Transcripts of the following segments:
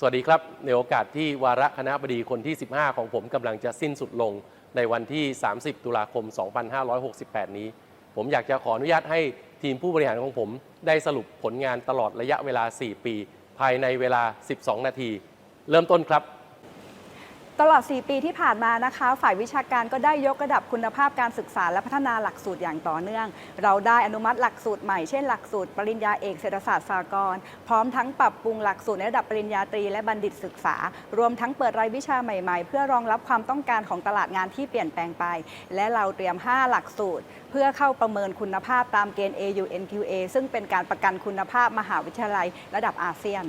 สวัสดีครับ ในโอกาสที่วาระคณะบดีคนที่ 15 ของผมกำลังจะสิ้นสุดลงในวันที่ 30 ตุลาคม 2568 นี้ ผมอยากจะขออนุญาตให้ทีมผู้บริหารของผม ได้สรุปผลงานตลอดระยะเวลา 4 ปี ภายในเวลา 12 นาที เริ่มต้นครับ ตลอด 4 ปีที่ผ่านมานะคะ ฝ่ายวิชาการก็ได้ยกระดับคุณภาพการศึกษาและพัฒนาหลักสูตรอย่างต่อเนื่อง เราได้อนุมัติหลักสูตรใหม่ เช่นหลักสูตรปริญญาเอกเศรษฐศาสตร์สากลพร้อมทั้งปรับปรุงหลักสูตรในระดับปริญญาตรีและบัณฑิตศึกษา รวมทั้งเปิดรายวิชาใหม่ๆ เพื่อรองรับความต้องการของตลาดงานที่เปลี่ยนแปลงไป และเราเตรียม 5 หลักสูตร เพื่อเข้าประเมินคุณภาพตามเกณฑ์ AU NQA ซึ่งเป็นการประกันคุณภาพมหาวิทยาลัย ระดับอาเซียน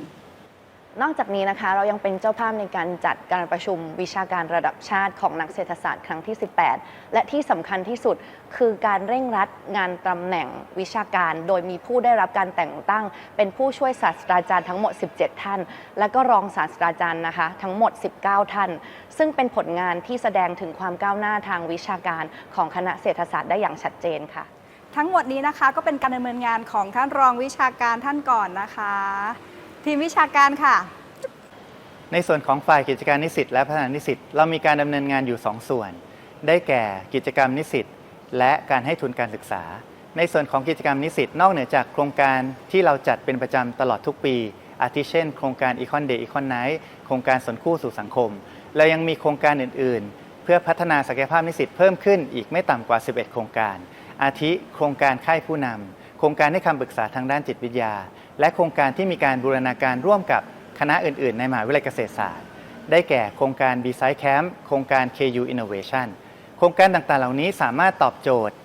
นอกจากนี้นะคะเรายังเป็นเจ้าภาพในการจัดการประชุมวิชาการระดับชาติของนักเศรษฐศาสตร์ครั้งที่ 18 และที่สำคัญที่สุดคือการเร่งรัดงานตำแหน่งวิชาการ โดยมีผู้ได้รับการแต่งตั้ง เป็นผู้ช่วยศาสตราจารย์ทั้งหมด 17 ท่าน และก็รองศาสตราจารย์นะคะ ทั้งหมด 19 ท่าน ซึ่งเป็นผลงานที่แสดงถึงความก้าวหน้าทางวิชาการของคณะเศรษฐศาสตร์ได้อย่างชัดเจนค่ะ ทั้งหมดนี้นะคะก็เป็นการดำเนินงานของท่านรองวิชาการท่านก่อนนะคะ ทีมวิชาการค่ะ ในส่วนของฝ่ายกิจการนิสิตและพัฒนานิสิตเรามีการดำเนินงานอยู่ 2 ส่วน ได้แก่กิจกรรมนิสิตและการให้ทุนการศึกษา ในส่วนของกิจกรรมนิสิตนอกเหนือจากโครงการที่เราจัดเป็นประจำตลอดทุกปี อาทิเช่น โครงการ Econ Day Econ Night โครงการสนคู่สู่สังคม และยังมีโครงการอื่น ๆ เพื่อพัฒนาศักยภาพนิสิตเพิ่มขึ้นอีกไม่ต่ำกว่า 11 โครงการ อาทิโครงการค่ายผู้นำ โครงการให้คำปรึกษาทางด้านจิตวิทยา และโครงการที่มีการบูรณาการร่วมกับคณะอื่น ๆ ในมหาวิทยาลัยเกษตรศาสตร์ ได้แก่โครงการ Design Camp โครงการ KU Innovation โครงการต่างๆ เหล่านี้สามารถตอบโจทย์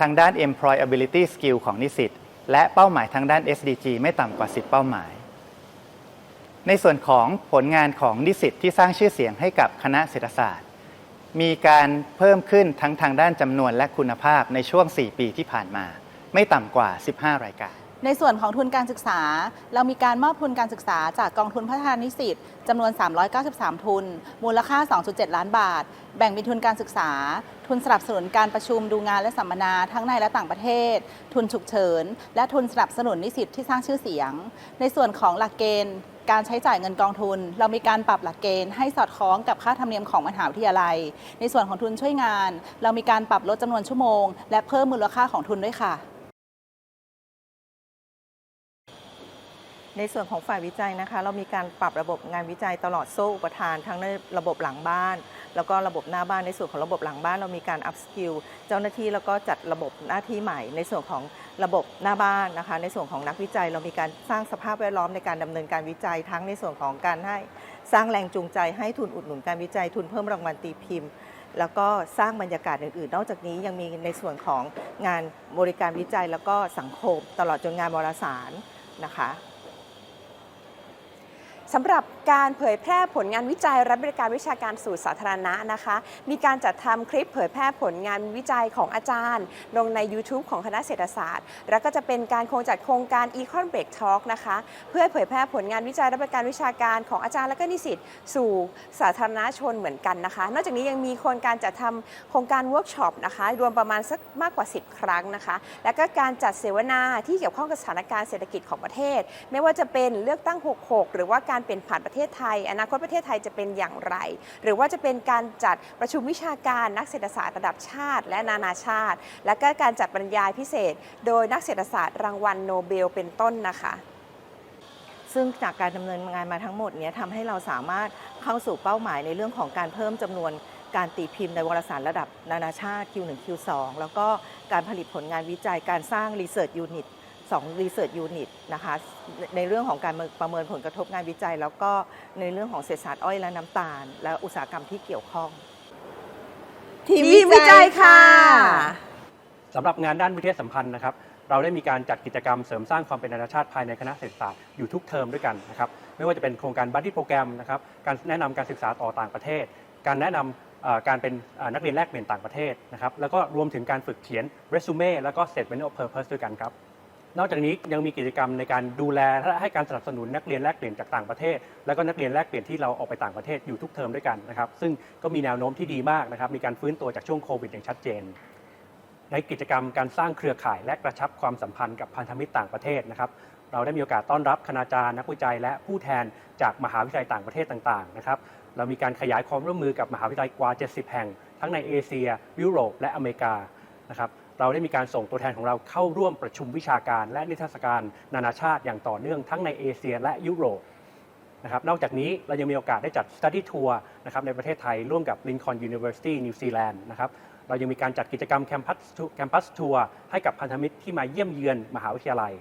ทางด้าน employability skill ของนิสิตและเป้าหมายทางด้าน SDG ไม่ต่ำกว่า 10 เป้าหมาย ในส่วนของผลงานของนิสิตที่สร้างชื่อเสียงให้กับคณะเศรษฐศาสตร์ มีการเพิ่มขึ้นทั้งทางด้านจำนวนและคุณภาพในช่วง 4 ปีที่ผ่านมา ไม่ต่ำกว่า 15 รายการ ในส่วนของทุนการศึกษา เรามีการมอบทุนการศึกษาจากกองทุนพัฒนานิสิตจำนวน 393 ทุน มูลค่า 2.7 ล้านบาท แบ่งเป็นทุนการศึกษา ทุนสนับสนุนการประชุมดูงานและสัมมนาทั้งในและต่างประเทศ ทุนฉุกเฉิน และทุนสนับสนุนนิสิตที่สร้างชื่อเสียง ในส่วนของหลักเกณฑ์การใช้จ่ายเงินกองทุน เรามีการปรับหลักเกณฑ์ให้สอดคล้องกับค่าธรรมเนียมของมหาวิทยาลัย ในส่วนของทุนช่วยงาน เรามีการปรับลดจำนวนชั่วโมง และเพิ่มมูลค่าของทุนด้วยค่ะ ในส่วนของฝ่ายวิจัยนะคะ เรามีการปรับระบบงานวิจัยตลอดโซ่อุปทาน ทั้งในระบบหลังบ้าน แล้วก็ระบบหน้าบ้านในส่วนของระบบหลังบ้าน เรามีการ up skill เจ้าหน้าที่แล้วก็จัดระบบหน้าที่ใหม่ ในส่วนของระบบหน้าบ้านนะคะ ในส่วนของนักวิจัย เรามีการสร้างสภาพแวดล้อมในการดำเนินการวิจัย ทั้งในส่วนของการให้สร้างแรงจูงใจให้ทุนอุดหนุนการวิจัย ทุนเพิ่มรางวัลตีพิมพ์แล้วก็สร้างบรรยากาศอื่นๆ นอกจากนี้ยังมีในส่วนของงานบริการวิจัย แล้วก็สังคม ตลอดจนงานวารสารนะคะ สำหรับ การเผยแพร่ผลงานวิจัยและบริการวิชาการสู่สาธารณะนะคะ มีการจัดทำคลิปเผยแพร่ผลงานวิจัยของอาจารย์ ลงใน YouTube ของคณะเศรษฐศาสตร์ แล้วก็จะเป็นการคงจัดโครงการ Econ Break Talk นะคะ เพื่อเผยแพร่ผลงานวิจัยและบริการวิชาการของอาจารย์และก็นิสิตสู่สาธารณชนเหมือนกันนะคะ นอกจากนี้ยังมีโครงการจัดทำโครงการเวิร์กช็อปนะคะรวมประมาณสักมากกว่า 10 ครั้งนะคะ แล้วก็การจัดเสวนาที่เกี่ยวข้องกับสถานการณ์เศรษฐกิจของประเทศ ไม่ว่าจะเป็นเลือกตั้ง 66 หรือว่าการเปลี่ยนผ่านประเทศไทย อนาคตประเทศไทยจะเป็นอย่างไร หรือว่าจะเป็นการจัดประชุมวิชาการนักเศรษฐศาสตร์ระดับชาติ และนานาชาติ และก็การจัดบรรยายพิเศษ โดยนักเศรษฐศาสตร์รางวัลโนเบลเป็นต้นนะคะซึ่งจากการดำเนินงานมาทั้งหมดนี้ทำให้เราสามารถเข้าสู่เป้าหมายในเรื่องของการเพิ่มจำนวนการตีพิมพ์ในวารสารระดับนานาชาติ Q1 Q2 แล้วก็การผลิตผลงานวิจัยการสร้าง Research Unit 2 Research Unit นะคะในในเรื่องของการประเมินผลกระทบงานวิจัย แล้วก็ในเรื่องของเศรษฐศาสตร์อ้อยและน้ำตาล และอุตสาหกรรมที่เกี่ยวข้อง ทีมวิจัยค่ะสำหรับงานด้านวิทยาสัมพันธ์นะครับ เราได้มีการจัดกิจกรรมเสริมสร้างความเป็นนานาชาติภายในคณะเศรษฐศาสตร์อยู่ทุกเทอมด้วยกันนะครับไม่ว่าจะเป็นโครงการบัดดี้โปรแกรมนะครับการแนะนำการศึกษาต่อต่างประเทศ การแนะนำเอ่อการเป็นเอ่อนักเรียนแลกเปลี่ยนต่างประเทศนะครับแล้วก็รวมถึงการฝึกเขียนเรซูเม่แล้วก็ statement of purpose ด้วยกันครับ นอกจากนี้ยังมีกิจกรรมในการดูแลและให้การสนับสนุนนักเรียนแลกเปลี่ยนจากต่างประเทศ แล้วก็นักเรียนแลกเปลี่ยนที่เราออกไปต่างประเทศอยู่ทุกเทอมด้วยกันนะครับซึ่งก็มีแนวโน้มที่ดีมากนะครับมีการฟื้นตัวจากช่วงโควิดอย่างชัดเจนในกิจกรรมการสร้างเครือข่ายและกระชับความสัมพันธ์กับพันธมิตรต่างประเทศนะครับ เราได้มีโอกาสต้อนรับคณาจารย์นักวิจัย และผู้แทนจากมหาวิทยาลัยต่างประเทศต่างๆนะครับ เรามีการขยายความร่วมมือกับมหาวิทยาลัยกว่า 70 แห่ง ทั้งในเอเชีย ยุโรป และอเมริกานะครับ เราได้มีการส่งตัวแทนของเราเข้าร่วมประชุมวิชาการ และนิทรรศการนานาชาติอย่างต่อเนื่องทั้งในเอเชียและยุโรปนะครับนอกจากนี้เรายังมีโอกาสได้จัด study tour นะครับในประเทศไทยร่วมกับ Lincoln University New Zealand นะครับเรายังมีการจัดกิจกรรม Campus Tour- Campus Tour ให้กับพันธมิตรที่มาเยี่ยมเยือนมหาวิทยาลัย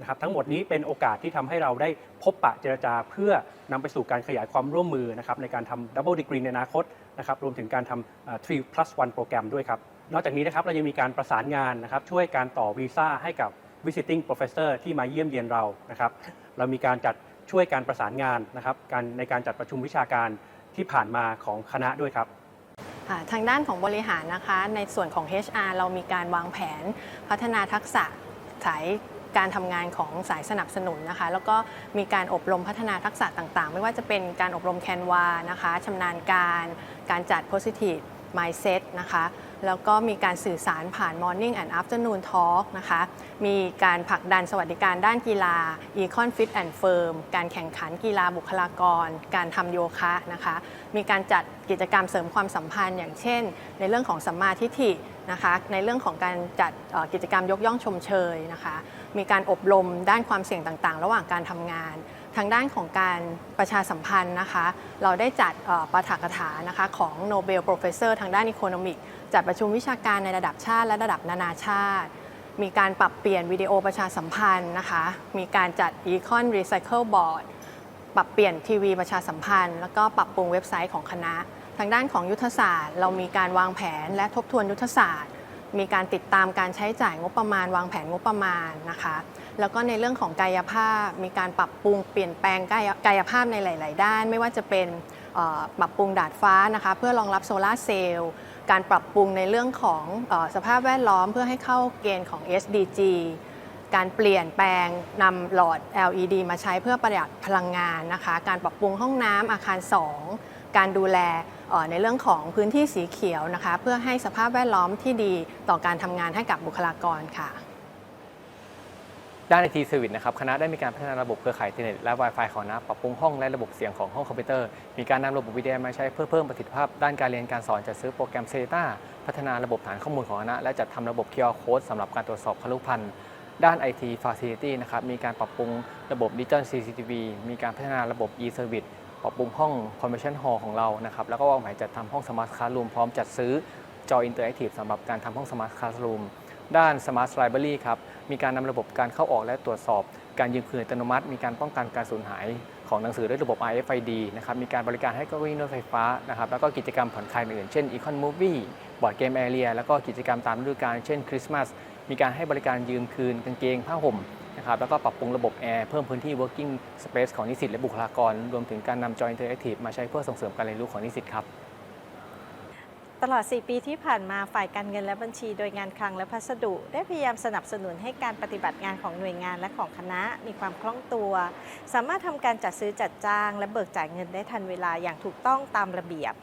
นะครับทั้งหมดนี้เป็นโอกาสที่ทำให้เราได้พบปะเจรจาเพื่อนำไปสู่การขยายความร่วมมือนะครับในการทำ double degree ในอนาคตนะครับรวมถึงการทำเอ่อ3 plus 1โปรแกรมด้วยครับ นอกจากนี้นะครับเรายังมีการประสานงานนะครับช่วยการต่อวีซ่าให้กับ visiting professor ที่มาเยี่ยมเยียนเรานะครับ เรามีการจัดช่วยการประสานงานนะครับการในการจัดประชุมวิชาการที่ผ่านมาของคณะด้วยครับทางด้านของบริหารนะคะในส่วนของ HR เรามีการวางแผนพัฒนาทักษะสายการทำงานของสายสนับสนุนนะคะ แล้วก็มีการอบรมพัฒนาทักษะต่างๆ ไม่ว่าจะเป็นการอบรมแคนวานะคะชำนาญการ การจัด positive mindset นะคะ แล้วก็มีการสื่อสารผ่าน Morning and Afternoon Talk นะคะ มีการผลักดันสวัสดิการด้านกีฬา Econ Fit and Firm การแข่งขันกีฬาบุคลากร การทำโยคะนะคะ มีการจัดกิจกรรมเสริมความสัมพันธ์ อย่างเช่น ในเรื่องของสัมมาทิฏฐินะคะ ในเรื่องของการจัดกิจกรรมยกย่องชมเชยนะคะ มีการอบรมด้านความเสี่ยงต่างๆ ระหว่างการทำงานทางด้านของการประชาสัมพันธ์นะคะ เราได้จัดเอ่อปากถานะคะของ Nobel Professor ทางด้าน Economic จัดประชุมวิชาการในระดับชาติและระดับนานาชาติ มีการปรับเปลี่ยนวิดีโอประชาสัมพันธ์นะคะ มีการจัด Econ Recycle Board ปรับเปลี่ยนทีวีประชาสัมพันธ์ แล้วก็ปรับปรุงเว็บไซต์ของคณะ ทางด้านของยุทธศาสตร์ เรามีการวางแผนและทบทวนยุทธศาสตร์ มีการติดตามการใช้จ่ายงบประมาณ วางแผนงบประมาณนะคะ แล้วก็ในเรื่องของกายภาพ มีการปรับปรุงเปลี่ยนแปลงกายภาพในหลาย ๆ ด้าน ไม่ว่าจะเป็นปรับปรุงดาดฟ้านะคะ เพื่อรองรับโซลาร์เซลล์ การปรับปรุงในเรื่องของอสภาพแวดล้อมเพื่อให้เข้าเกณฑ์ของ SDG การเปลี่ยนแปลงนำหลอด LED มาใช้เพื่อประหยัดพลังงานนะคะ การปรับปรุงห้องน้ำอาคาร 2 การดูแลในเรื่องของพื้นที่สีเขียวนะคะ เพื่อให้สภาพแวดล้อมที่ดีต่อการทำงานให้กับบุคลากรค่ะ ด้านไอทีเซอร์วิสนะครับคณะได้มีการพัฒนาระบบเครือข่ายอินเทอร์เน็ตและ Wi-Fi ของคณะปรับปรุงห้องและระบบเสียงของห้องคอมพิวเตอร์ มีการนำระบบวิดีโอมาใช้เพื่อเพิ่มประสิทธิภาพ ด้านการเรียนการสอนจัดซื้อโปรแกรมเซต้าพัฒนาระบบฐานข้อมูลของคณะและจัดทำระบบ QR Code สำหรับการตรวจสอบคลุพันธ์ด้าน IT Facility นะครับมีการปรับปรุงระบบ Digital CCTV มีการพัฒนาระบบ e-service ปรับปรุงห้อง Convention Hall ของเรานะครับแล้วก็วางแผนจัดทำห้อง Smart Classroom พร้อมจัดซื้อจอ Interactive สำหรับการทำห้อง Smart Classroom ด้าน Smart Library ครับ มีการนำระบบการเข้าออกและตรวจสอบ การยืมคืนอัตโนมัติ มีการป้องกันการสูญหายของหนังสือด้วยระบบ RFID นะครับ มีการบริการให้เก้าอี้รถไฟฟ้านะครับ แล้วก็กิจกรรมผ่อนคลายอื่นๆเช่น Econ Movie บอร์ดเกมแอเรียแล้วก็กิจกรรมตามฤดูกาล เช่นคริสต์มาส มีการให้บริการยืมคืนกางเกงผ้าห่มนะครับ แล้วก็ปรับปรุงระบบแอร์เพิ่มพื้นที่ working space ของนิสิตและบุคลากร รวมถึงการนำจอ interactive มาใช้เพื่อส่งเสริมการเรียนรู้ของนิสิตครับ ตลอด 4 ปีที่ผ่านมาฝ่ายการเงินและบัญชี โดยงานคลังและพัสดุ ได้พยายามสนับสนุนให้การปฏิบัติงานของหน่วยงานและของคณะมีความคล่องตัว สามารถทำการจัดซื้อจัดจ้าง และเบิกจ่ายเงินได้ทันเวลาอย่างถูกต้องตามระเบียบ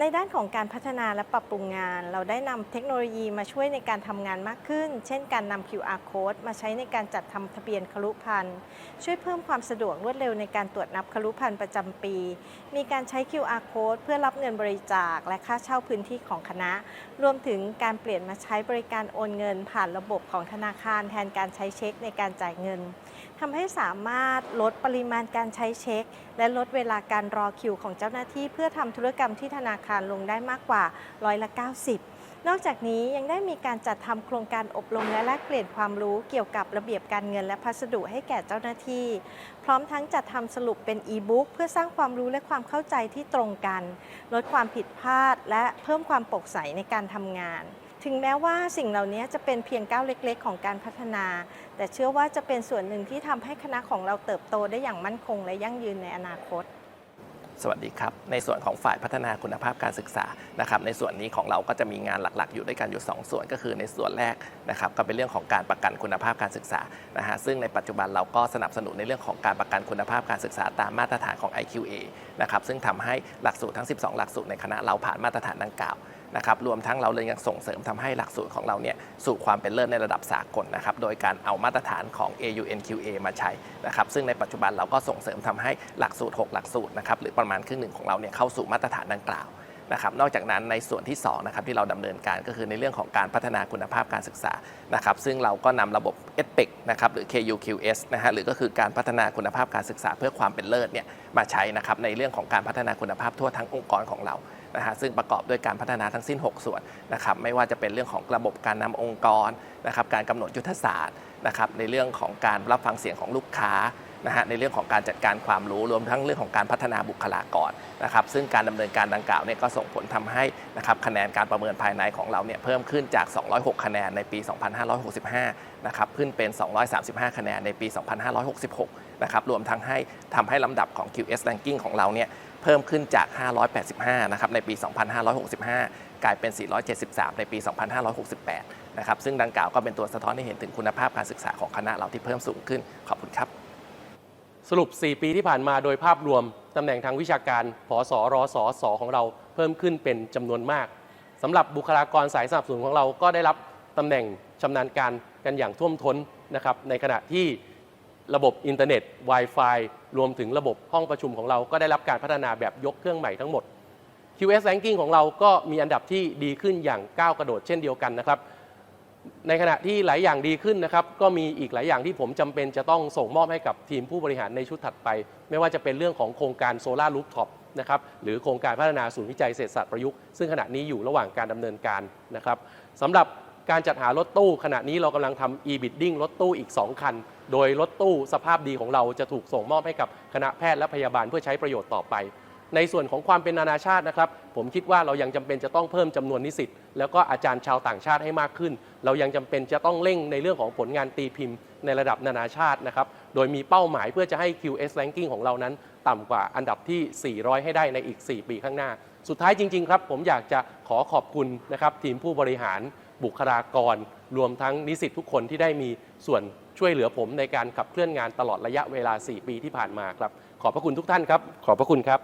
ในด้านของการพัฒนาและปรับปรุงงาน เราได้นำเทคโนโลยีมาช่วยในการทำงานมากขึ้น เช่นการนำ QR code มาใช้ในการจัดทำทะเบียนครุพันธ์ช่วยเพิ่มความสะดวกรวดเร็วในการตรวจนับครุพันธ์ประจำปี มีการใช้ QR code เพื่อรับเงินบริจาค และค่าเช่าพื้นที่ของคณะ รวมถึงการเปลี่ยนมาใช้บริการโอนเงิน ผ่านระบบของธนาคาร แทนการใช้เช็คในการจ่ายเงินทำให้สามารถลดปริมาณการใช้เช็ค และลดเวลาการรอคิวของเจ้าหน้าที่ เพื่อทำธุรกรรมที่ธนาาคารลงได้มากกว่าร้อยละ 90 นอกจากนี้ยังได้มีการจัดทำโครงการอบรมและแลกเปลี่ยนความรู้เกี่ยวกับระเบียบการเงินและพัสดุให้แก่เจ้าหน้าที่ พร้อมทั้งจัดทำสรุปเป็นอีบุ๊กเพื่อสร้างความรู้และความเข้าใจที่ตรงกัน ลดความผิดพลาด และเพิ่มความโปร่งใสในการทำงานถึงแม้ว่าสิ่งเหล่านี้จะเป็นเพียงก้าวเล็ก ๆ ของการพัฒนา แต่เชื่อว่าจะเป็นส่วนหนึ่งที่ทำให้คณะของเราเติบโตได้อย่างมั่นคงและยั่งยืนในอนาคต สวัสดีครับ ในส่วนของฝ่ายพัฒนาคุณภาพการศึกษานะครับในส่วนนี้ของเราก็จะมีงานหลักๆ อยู่ด้วยกันอยู่ 2 ส่วนก็คือในส่วนแรกนะครับก็เป็นเรื่องของการประกันคุณภาพการศึกษานะฮะซึ่งในปัจจุบันเราก็สนับสนุนในเรื่องของการประกันคุณภาพการศึกษาตามมาตรฐานของ IQA นะครับซึ่งทำให้หลักสูตรทั้ง 12 หลักสูตรในคณะเราผ่านมาตรฐานดังกล่าว นะครับรวมทั้งเราเลยยังส่งเสริมทำให้หลักสูตรของเราเนี่ยสู่ความเป็นเลิศในระดับสากลนะครับโดยการเอามาตรฐานของ AUNQA มาใช้นะครับซึ่งในปัจจุบันเราก็ส่งเสริมทำให้หลักสูตร 6 หลักสูตรนะครับหรือประมาณครึ่งหนึ่งของเราเนี่ยเข้าสู่มาตรฐานดังกล่าวนะครับนอกจากนั้นในส่วนที่2นะครับที่เราดำเนินการก็คือในเรื่องของการพัฒนาคุณภาพการศึกษานะครับซึ่งเราก็นำระบบ e p e c นะครับหรือ KUQS นะฮะหรือก็คือการพัฒนาคุณภาพการศึกษาเพื่อความเป็นเลิศเนี่ยมาใช้นะครับในเรื่องของการพัฒนาคุณภาพทั่วทั้งองค์กรของเรา นะฮะซึ่งประกอบด้วยการพัฒนาทั้งสิ้น 6 ส่วนนะครับไม่ว่าจะเป็นเรื่องของระบบการนำองค์กรนะครับการกำหนดยุทธศาสตร์นะครับในเรื่องของการรับฟังเสียงของลูกค้านะฮะในเรื่องของการจัดการความรู้รวมทั้งเรื่องของการพัฒนาบุคลากรนะครับซึ่งการดำเนินการดังกล่าวเนี่ยก็ส่งผลทำให้นะครับคะแนนการประเมินภายในของเราเนี่ยเพิ่มขึ้นจาก 206 คะแนนในปี 2565 นะครับขึ้นเป็น 235 คะแนนในปี 2566 นะครับรวมทั้งให้ทำให้ลำดับของ QS ranking ของเราเนี่ย เพิ่มขึ้นจาก 585 นะครับ ในปี 2565 กลายเป็น 473 ในปี 2568 นะครับ ซึ่งดังกล่าวก็เป็นตัวสะท้อนให้เห็นถึงคุณภาพการศึกษาของคณะเราที่เพิ่มสูงขึ้น ขอบคุณครับ สรุป 4 ปีที่ผ่านมาโดยภาพรวม ตำแหน่งทางวิชาการผอสรสสของเราเพิ่มขึ้นเป็นจำนวนมากสำหรับบุคลากรสายสนับสนุนของเราก็ได้รับตำแหน่งชำนาญการกันอย่างท่วมท้นนะครับ ในขณะที่ ระบบอินเทอร์เน็ต Wi-Fi รวมถึงระบบห้องประชุมของเราก็ได้รับการพัฒนาแบบยกเครื่องใหม่ทั้งหมด QS Ranking ของเราก็มีอันดับที่ดีขึ้นอย่างก้าวกระโดดเช่นเดียวกันนะครับ ในขณะที่หลายอย่างดีขึ้นนะครับ ก็มีอีกหลายอย่างที่ผมจำเป็นจะต้องส่งมอบให้กับทีมผู้บริหารในชุดถัดไป ไม่ว่าจะเป็นเรื่องของโครงการโซลารูฟท็อปนะครับหรือโครงการพัฒนาศูนย์วิจัยเศรษฐศาสตร์ประยุกต์ซึ่งขณะนี้อยู่ระหว่างการดำเนินการนะครับสำหรับการจัดหารถตู้ขณะนี้เรากำลังทำ e-bidding รถตู้อีก 2 คัน โดยรถตู้สภาพดีของเราจะถูกส่งมอบให้กับคณะแพทย์และพยาบาลเพื่อใช้ประโยชน์ต่อไป ในส่วนของความเป็นนานาชาตินะครับ ผมคิดว่าเรายังจำเป็นจะต้องเพิ่มจำนวนนิสิตแล้วก็อาจารย์ชาวต่างชาติให้มากขึ้น เรายังจำเป็นจะต้องเร่งในเรื่องของผลงานตีพิมพ์ในระดับนานาชาตินะครับ โดยมีเป้าหมายเพื่อจะให้ QS ranking ของเรานั้น ต่ำกว่าอันดับที่ 400 ให้ได้ในอีก 4 ปีข้างหน้า สุดท้ายจริง ๆ ครับ ผมอยากจะขอขอบคุณนะครับทีมผู้บริหารบุคลากร รวมทั้งนิสิตทุกคนที่ได้มีส่วน ช่วยเหลือผมในการขับเคลื่อนงานตลอดระยะเวลา 4 ปีที่ผ่านมาครับ ขอบพระคุณทุกท่านครับ ขอบพระคุณครับ